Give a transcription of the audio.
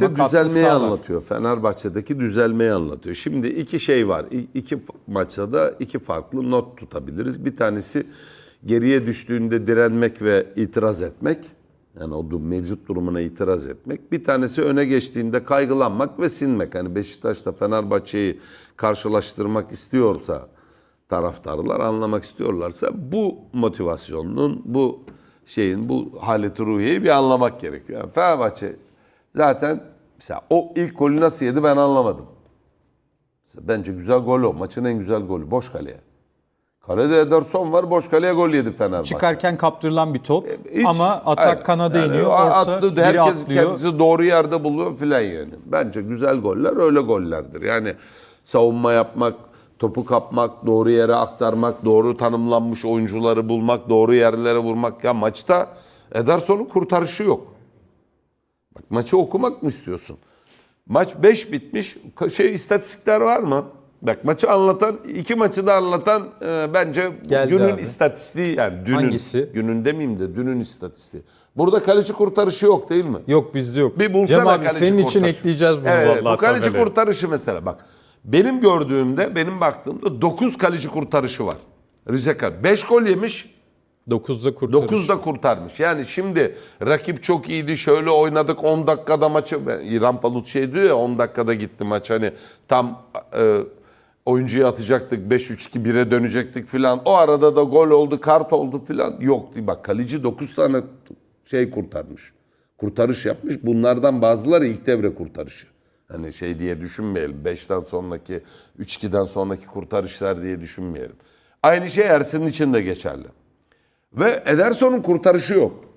de düzelmeyi sağlar. anlatıyor. Fenerbahçe'deki düzelmeyi anlatıyor. Şimdi iki şey var. İ- İki maçta da iki farklı not tutabiliriz. Bir tanesi geriye düştüğünde direnmek ve itiraz etmek. Yani o mevcut durumuna itiraz etmek. Bir tanesi öne geçtiğinde kaygılanmak ve sinmek. Hani Beşiktaş'la Fenerbahçe'yi karşılaştırmak istiyorsa taraftarlar anlamak istiyorlarsa bu motivasyonun, bu şeyin, bu haleti ruhiyeyi bir anlamak gerekiyor. Yani Fenerbahçe zaten mesela o ilk golü nasıl yedi ben anlamadım. Mesela bence güzel gol o. Maçın en güzel golü. Boş kaleye. Kalede Ederson var. Boş kaleye gol yedi Fenerbahçe. Çıkarken kaptırılan bir top Hiç- ama atak aynen. kanada Yani iniyor. Orta attı, biri herkes atlıyor. kendisi doğru yerde buluyor filan yani. Bence güzel goller öyle gollerdir. Yani savunma yapmak, topu kapmak, doğru yere aktarmak, doğru tanımlanmış oyuncuları bulmak, doğru yerlere vurmak. Ya maçta Ederson'un kurtarışı yok. Maçı okumak mı istiyorsun? Maç 5 bitmiş. Şey istatistikler var mı? Bak maçı anlatan, iki maçı da anlatan e, bence Geldi günün abi. istatistiği yani dünün. Hangisi? Günün demeyeyim de dünün istatistiği. Burada kaleci kurtarışı yok değil mi? Yok bizde yok. Bir bulsana Cem abi kaleci senin için kurtarışı. ekleyeceğiz bunu Evet, vallahi bu kaleci tabelaya. kurtarışı mesela bak. Benim gördüğümde, benim baktığımda 9 kaleci kurtarışı var. Rize Kal- 5 gol yemiş, 9'da kurtarır. 9 da kurtarmış. Yani şimdi rakip çok iyiydi. Şöyle oynadık 10 dakikada maçı. İran Palut şey diyor ya 10 dakikada gitti maç. Hani tam e, oyuncuyu atacaktık. 5-3-2 1'e dönecektik filan. O arada da gol oldu, kart oldu filan. Yok. Bak kaleci 9 tane şey kurtarmış. Kurtarış yapmış. Bunlardan bazıları ilk devre kurtarışı. Hani şey diye düşünmeyelim. 5'ten sonraki, 3-2'den sonraki kurtarışlar diye düşünmeyelim. Aynı şey Ersin'in için de geçerli. Ve Ederson'un kurtarışı yok.